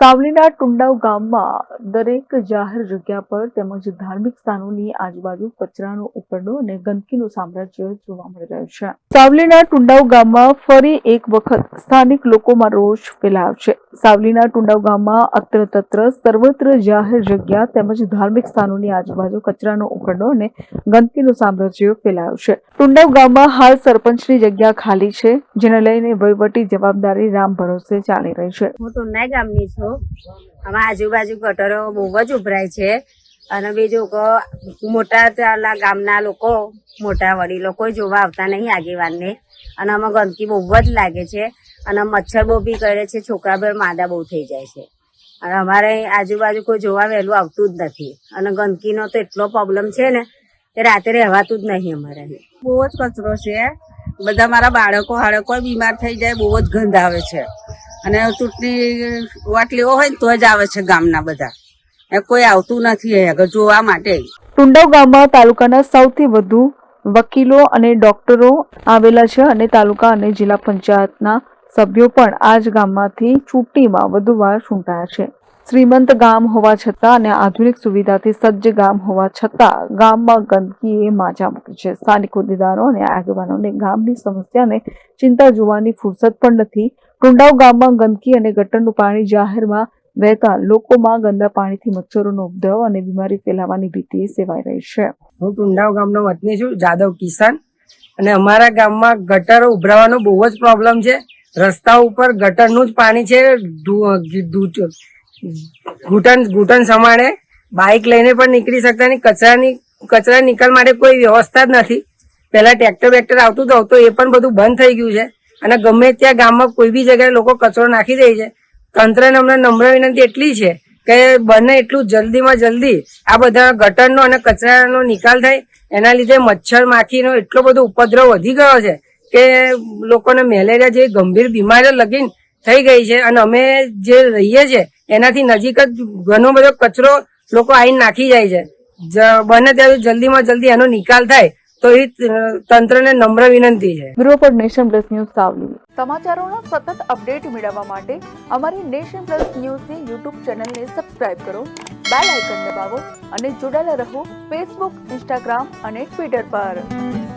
સાવલીના ટુંડાવ ગામમાં દરેક જાહેર જગ્યા પર તેમજ ધાર્મિક સ્થાનોની આજુબાજુ કચરાનો ઉપરડો અને ગંદકીનું સામ્રાજ્ય જોવા મળી રહ્યું છે. સાવલીના ટુંડાવ ગામમાં ફરી એક વખત સ્થાનિક લોકોમાં રોષ ફેલાયો છે. સાવલીના ટુંડાવ ગામમાં અત્ર તત્ર સર્વત્ર જાહેર જગ્યા તેમજ ધાર્મિક સ્થાનોની આજુબાજુ કચરાનો ઉપરડો અને ગંદકીનું સામ્રાજ્ય ફેલાયું છે. ટુંડાવ ગામમાં હાલ સરપંચની જગ્યા ખાલી છે, જેને લઈને વહીવટી જવાબદારી રામ ભરોસે ચાલી રહી છે. હું ટુંડાઈ ગામની છું. આમાં આજુબાજુ ગટરો બહુ જ ઉભરાય છે. અને બીજું કે, મોટા ત્યાંના ગામના લોકો, મોટા વડીલો કોઈ જોવા આવતા નહીં આગેવાનને. અને આમાં ગંદકી બહુ જ લાગે છે. અને મચ્છર બહુ બી કરે છે છોકરા બેર માદા બહુ થઈ જાય છે. અને અમારે આજુબાજુ કોઈ જોવા વહેલું આવતું જ નથી. અને ગંદકીનો તો એટલો પ્રોબ્લેમ છે ને કે રાતે રહેવાતું જ નહીં અમારે. બહુ જ કચરો છે. બધા મારા બાળકો, હાળકો બીમાર થઈ જાય, બહુ જ ગંધ આવે છે. અને ચૂંટણી વાટલીઓ હોય ને તો જ આવે છે ગામના બધા. એ કોઈ આવતું નથી આગળ જોવા માટે. ટુંડવ ગામમાં તાલુકાના સૌથી વધુ વકીલો અને ડોક્ટરો આવેલા છે અને તાલુકા અને જિલ્લા પંચાયતના સભ્યો પણ આ જ ગામમાંથી ચૂંટણીમાં વધુ વાર ચૂંટાયા છે. શ્રીમંત ગામ હોવા છતાં અને આધુનિક સુવિધાથી સજ્જ ગામ હોવા છતાં ગામમાં ગંદકીએ માજા મૂકી છે. સ્થાનિક હોદ્દેદારો અને આગેવાનોને ગામની સમસ્યાને ચિંતા જોવાની ફુરસદ પણ નથી. ટુંડાવ ગામમાં ગંદકી અને ગટરનું પાણી જાહેરમાં વહેતા લોકોમાં ગંદા પાણીથી મચ્છરોનો ઉપદ્રવ અને બીમારી ફેલાવાની ભીતિ સેવાઈ રહી છે. હું ટુંડાવ ગામનો વતની છું, જાદવ કિસાન. અને અમારા ગામમાં ગટરો ઉભરાવાનો બહુ જ પ્રોબ્લેમ છે. રસ્તા ઉપર ગટરનું જ પાણી છે ઘૂંટણ ઘૂંટણ સમાણે. બાઇક લઈને પણ નીકળી શકતા નહીં. કચરાની, કચરા નિકાલ માટે કોઈ વ્યવસ્થા જ નથી. પહેલા ટ્રેક્ટર બેક્ટર આવતું તો એ પણ બધું બંધ થઈ ગયું છે. અને ગમે ત્યાં ગામમાં કોઈ બી જગ્યાએ લોકો કચરો નાખી દે છે, તંત્રને અમને નમ્ર વિનંતી એટલી છે કે બને એટલું જલ્દીમાં જલ્દી આ બધા ગટરનો અને કચરાનો નિકાલ થાય. એના લીધે મચ્છર માખીનો એટલો બધો ઉપદ્રવ વધી ગયો છે કે લોકોને મેલેરિયા જેવી ગંભીર બીમારીઓ લગીન થઈ ગઈ છે. અને અમે જે રહીએ છીએ, એનાથી નજીક જ ઘણો બધો કચરો લોકો આવીને નાખી જાય છે. બને ત્યાં જલ્દીમાં જલ્દી એનો નિકાલ થાય. તો એ તંત્રને નમ્ર વિનંતી છે. બ્યુરો પર નેશન પ્લસ ન્યૂઝ સાવલી. સમાચારોના સતત અપડેટ મેળવવા માટે અમારી નેશન પ્લસ ન્યૂઝની યુટ્યુબ ચેનલને સબસ્ક્રાઇબ કરો બેલ આઇકન દબાવો અને જોડાયેલા રહો ફેસબુક ઇન્સ્ટાગ્રામ અને ટ્વિટર પર.